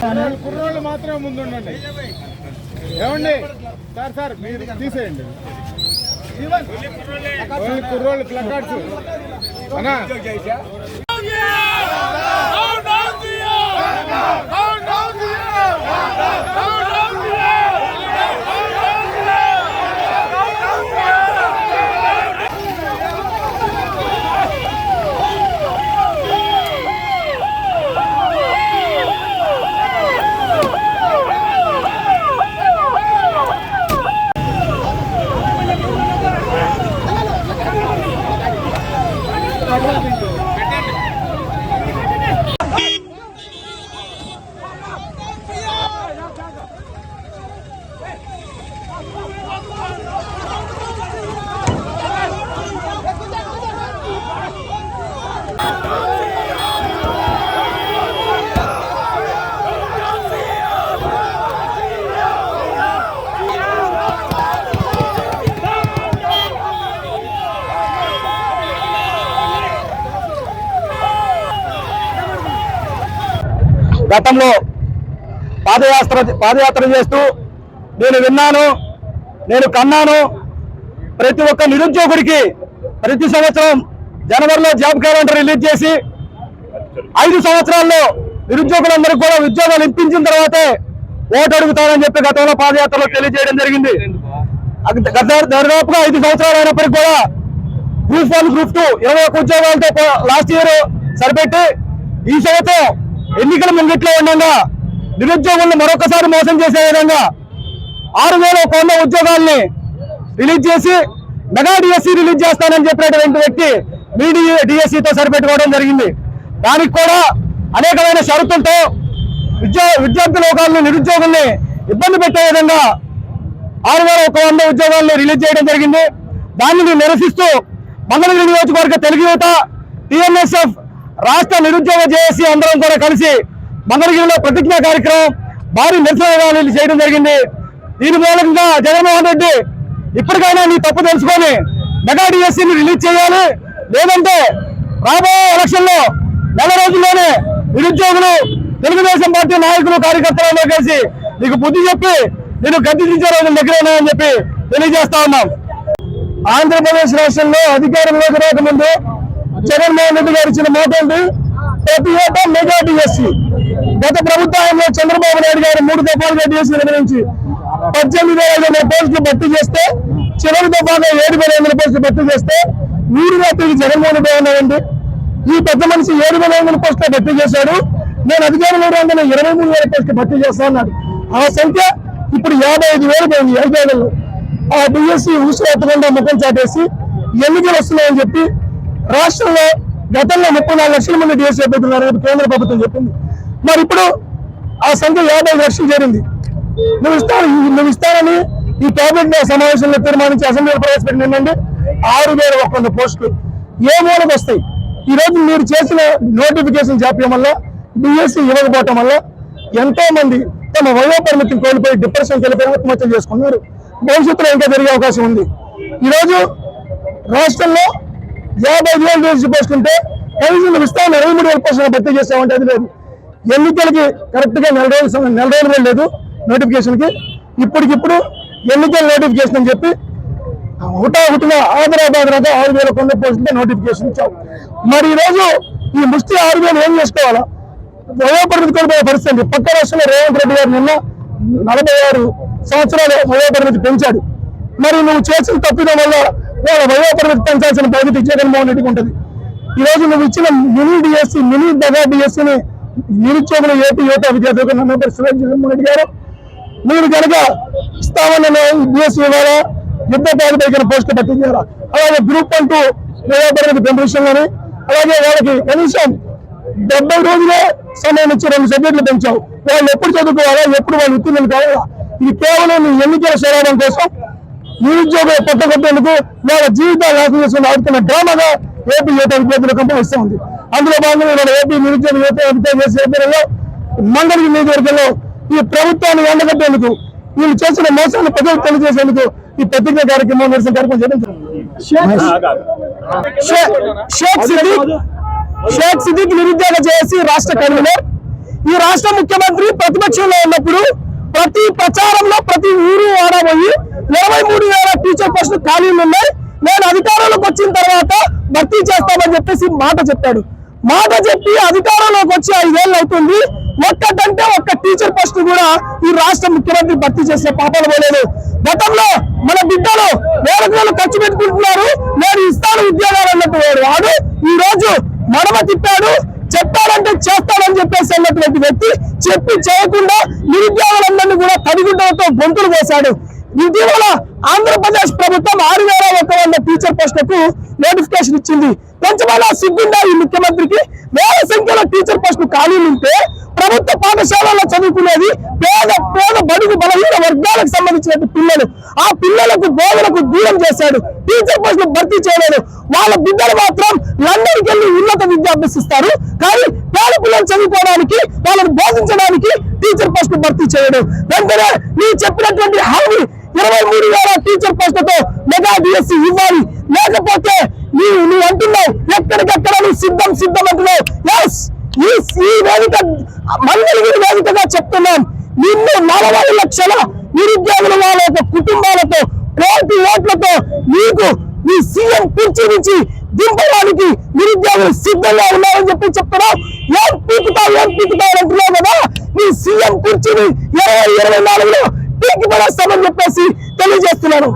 కుర్రోళ్ళు మాత్రమే ముందు ఉండండి ఏమండి? సార్ సార్ మీరు తీసేయండి. కుర్రోళ్ళు ప్లకార్డ్స్. అన్నా. గతంలో పాదయాత్ర పాదయాత్ర చేస్తూ నేను విన్నాను నేను కన్నాను. ప్రతి ఒక్క నిరుద్యోగుడికి ప్రతి సంవత్సరం జనవరిలో జాబ్ క్యాలెండర్ రిలీజ్ చేసి ఐదు సంవత్సరాల్లో నిరుద్యోగులందరికీ కూడా ఉద్యోగాలు ఇప్పించిన తర్వాతే ఓటు అడుగుతానని చెప్పి గతంలో పాదయాత్రలో తెలియజేయడం జరిగింది. గత దాదాపుగా ఐదు సంవత్సరాలు అయినప్పటికీ కూడా గ్రూప్ వన్ గ్రూప్ టూ ఇరవై ఒక్క ఉద్యోగాలతో లాస్ట్ ఇయర్ సరిపెట్టి ఈ సంవత్సరం ఎన్నికల ముంగిట్లో ఉండగా నిరుద్యోగులను మరొకసారి మోసం చేసే విధంగా ఆరు వేల ఒక ఉద్యోగాల్ని రిలీజ్ చేసి మెగా డిఎస్సి రిలీజ్ చేస్తానని చెప్పినటువంటి వ్యక్తి మీ డిఎస్సితో సరిపెట్టుకోవడం జరిగింది. దానికి కూడా అనేకమైన షరతులతో విద్యా విద్యార్థి లోకాలను నిరుద్యోగుల్ని ఇబ్బంది పెట్టే విధంగా ఆరు వేల ఒక వంద ఉద్యోగాల్ని రిలీజ్ చేయడం జరిగింది. దానిని నిరసిస్తూ మంగళగిరి నియోజకవర్గ తెలుగు యువత టిఎన్ఎస్ఎఫ్ రాష్ట్ర నిరుద్యోగ జేఏసీ అందరం కూడా కలిసి మంగళగిరిలో ప్రతిజ్ఞా కార్యక్రమం భారీ నిరసన ర్యాలీలు చేయడం జరిగింది. దీని మూలంగా జగన్మోహన్ రెడ్డి ఇప్పటికైనా నీ తప్పు తెలుసుకొని మెగా డిఎస్సీని రిలీజ్ చేయాలి. లేదంటే రాబోయే ఎలక్షన్లో నెల రోజుల్లోనే నిరుద్యోగులు తెలుగుదేశం పార్టీ నాయకులు కార్యకర్తలలో కలిసి నీకు బుద్ధి చెప్పి నేను గద్దె దించే రోజులు దగ్గర అని చెప్పి తెలియజేస్తా ఉన్నాం. ఆంధ్రప్రదేశ్ రాష్ట్రంలో అధికారంలోకి రాకముందు జగన్మోహన్ రెడ్డి గారు ఇచ్చిన మాట ఏంటి ప్రతి ఏటా మెగా డిఎస్సి గత ప్రభుత్వంలో చంద్రబాబు నాయుడు గారు మూడు దఫాలుగా డిఎస్సి నిర్వహించి పద్దెనిమిది వేల ఐదు వందల పోస్టులు భర్తీ చేస్తే చివరి దఫాగా ఏడు వేల ఐదు వందల పోస్టులు భర్తీ చేస్తే మూడు రాత్రికి జగన్మోహన్ రెడ్డి ఉన్నాయండి ఈ పెద్ద మనిషి ఏడు వేల ఐదు వందల పోస్టులు భర్తీ చేశాడు. నేను అధికారంలో రాగానే ఇరవై మూడు వేల పోస్టులు భర్తీ చేస్తా అన్నాడు. ఆ సంఖ్య ఇప్పుడు యాభై ఐదు వేలు పోయింది ఐదేళ్ళలో ఆ డిఎస్సి ఊసిరెత్తకుండా ముఖం చాటేసి ఎన్నికలు వస్తున్నాయని చెప్పి రాష్ట్రంలో గతంలో ముప్పై నాలుగు లక్షల మంది డిఎస్సీ అభ్యర్థులు కేంద్ర ప్రభుత్వం చెప్పింది. మరి ఇప్పుడు ఆ సంఖ్య యాభై లక్షలు చేరింది. నువ్వు ఇస్తాను నువ్వు ఇస్తానని ఈ కేబినెట్ సమావేశంలో తీర్మానించి అసెంబ్లీలో ప్రవేశపెట్టినండి ఆరు వేల ఒక వంద పోస్టులు. ఏ మూలకు వస్తాయి? ఈ రోజు మీరు చేసిన నోటిఫికేషన్ జాప్యం వల్ల డిఎస్సి ఇవ్వకపోవటం వల్ల ఎంతో మంది తమ వయో పరిమితిని కోల్పోయి డిప్రెషన్ వెళ్ళిపోయి ఆత్మహత్యలు చేసుకున్నారు. భవిష్యత్తులో ఇంకా జరిగే అవకాశం ఉంది. ఈ రోజు రాష్ట్రంలో యాభై వేలు డిఎస్సి పోస్టులు కనీసం ఇస్తాం ఇరవై మూడు వేల పోస్టులు భర్తీ చేస్తామంటే అది లేదు. ఎన్నికలకి కరెక్ట్గా నెల రోజులు నెల రోజులు వెళ్ళలేదు లేదు ఇప్పటికిప్పుడు ఎన్నికల నోటిఫికేషన్ అని చెప్పి హుటా హుటిన హైదరాబాద్ రాగా ఆరు వేల కొండ పోస్టులతో నోటిఫికేషన్ ఇచ్చాం. మరి ఈ రోజు ఈ ముష్టి ఆరు వేలు ఏం చేసుకోవాలా? వయోపరిమితి కోల్పోయే పరిస్థితి పక్క రాష్ట్రంలో రేవంత్ రెడ్డి గారు నిన్న నలభై ఆరు సంవత్సరాలు వయోపరిమితి పెంచాడు. మరి నువ్వు చేసిన తప్పిదం వల్ల వాళ్ళ వయోపరిమితి పెంచాల్సిన బాధ్యత జగన్మోహన్ రెడ్డికి ఉంటుంది. ఈరోజు నువ్వు ఇచ్చిన మినీ డిఎస్సీ మినీ దగా డిఎస్సీని నిరుద్యోగులు ఏపీ యువత విద్యార్థులకు నమ్మకం సురేష్ జగన్మోహన్ రెడ్డి గారు. మీరు కనుక ఇస్తామన్న డిఎస్సీ ద్వారా యుద్ధ ప్రాతిపదికన పోస్టులు భర్తీ చేయాలా అలాగే గ్రూప్ వన్ టూ వయోపరిమితి పెంపొందించాలని అలాగే వాళ్ళకి కనీసం డెబ్బై రోజులే సమయం ఇచ్చి రెండు సబ్జెక్టులు పెంచావు. వాళ్ళు ఎప్పుడు చదువుకోవాలా ఎప్పుడు వాళ్ళు ఉత్తీర్ణులు కావాలా? ఇది కేవలం నీ ఎన్నికల శరీరం కోసం నిరుద్యోగ పట్టగొట్టేందుకు వాళ్ళ జీవితాలు నాశనం చేసుకుని ఆడుతున్న డ్రామాగా ఏపీ యువత విద్యార్థులు ఇస్తూ ఉంది అందులో భాగంగా ఇవాళ ఏపీ నిరుద్యోగ యువత విద్యార్థి చేసే మంగళగిరి నియోజకవర్గంలో ఈ ప్రభుత్వాన్ని ఎండగట్టేందుకు వీళ్ళు చేసిన మోసాన్ని ప్రజలకు తెలియజేసేందుకు ఈ ప్రతిజ్ఞ కార్యక్రమం నిరసన కార్యక్రమం చేయడం జరిగింది. షేక్ సిద్దిక్ షేక్ సిద్దిక్ నిరుద్యోగ చేసి రాష్ట్ర కన్వీనర్ ఈ రాష్ట్ర ముఖ్యమంత్రి ప్రతిపక్షంలో ఉన్నప్పుడు ప్రతి ప్రచారంలో ప్రతి ఊరు ఆడబోయి మూడు వేల టీచర్ పోస్టులు ఖాళీలు ఉన్నాయి. నేను అధికారంలోకి వచ్చిన తర్వాత భర్తీ చేస్తామని చెప్పేసి మాట చెప్పాడు. మాట చెప్పి అధికారంలోకి వచ్చి ఐదేళ్ళు అవుతుంది. ఒక్కటంటే ఒక్క టీచర్ పోస్ట్ కూడా ఈ రాష్ట్ర ముఖ్యమంత్రి భర్తీ చేసే పాపలు పోలేదు. గతంలో మన బిడ్డలు వేలకు వేలు ఖర్చు పెట్టుకుంటున్నారు. నేను ఇస్తాను ఉద్యోగాలు అన్నట్టు వాడు. వాడు ఈ రోజు మడమ తిప్పాడు. చెప్పాడంటే చేస్తానని చెప్పేసి అన్నటువంటి వ్యక్తి చెప్పి చేయకుండా నిరుద్యోగులందరినీ కూడా తడిగుడ్డలతో గొంతులు వేశాడు. ఇటీవల ఆంధ్రప్రదేశ్ ప్రభుత్వం ఆరు వేల ఒక వంద టీచర్ పోస్టులకు నోటిఫికేషన్ ఇచ్చింది. కొంచెమైనా సిగ్గుందా ఈ ముఖ్యమంత్రికి? వేల సంఖ్యలో టీచర్ పోస్టులు ఖాళీలు ఉంటే ప్రభుత్వ పాఠశాలలో చదువుకునేది పేద పేద బడుగు బలహీన వర్గాలకు సంబంధించిన పిల్లలు. ఆ పిల్లలకు బోధనకు దూరం చేశాడు. టీచర్ పోస్టులు భర్తీ చేయలేదు. వాళ్ళ బిడ్డలు మాత్రం లండన్కి వెళ్ళి ఉన్నత విద్య అభ్యసిస్తారు కానీ పేద పిల్లలు చదువుకోవడానికి వాళ్ళని బోధించడానికి టీచర్ పోస్టులు భర్తీ చేయడు. వెంటనే నీ చెప్పినటువంటి హామీ ఇరవై మూడు వేల టీచర్ పోస్టులతో మెగా డిఎస్సి ఇవ్వాలి. లేకపోతే నీవు నువ్వు అంటున్నావు ఎక్కడికెక్కడ నువ్వు సిద్ధం సిద్ధం అంటున్నావు. ఎస్ ఈ ఈ వేదిక మంగళగిరి వేదికగా చెప్తున్నాం. నిన్ను నలభై లక్షల నిరుద్యోగుల వాళ్ళ యొక్క కుటుంబాలతో కోటి ఓట్లతో నీకు నీ సీఎం కుర్చీ నుంచి దింపడానికి నిరుద్యోగులు సిద్ధంగా ఉన్నారని చెప్పి చెప్తున్నావు. ఏం పీకుతావు ఏం పీకుతావు అంటున్నావు కదా. నీ సీఎం కుర్చీని ఇరవై ఇరవై నాలుగులో పీకి పడేస్తామని చెప్పేసి తెలియజేస్తున్నాను.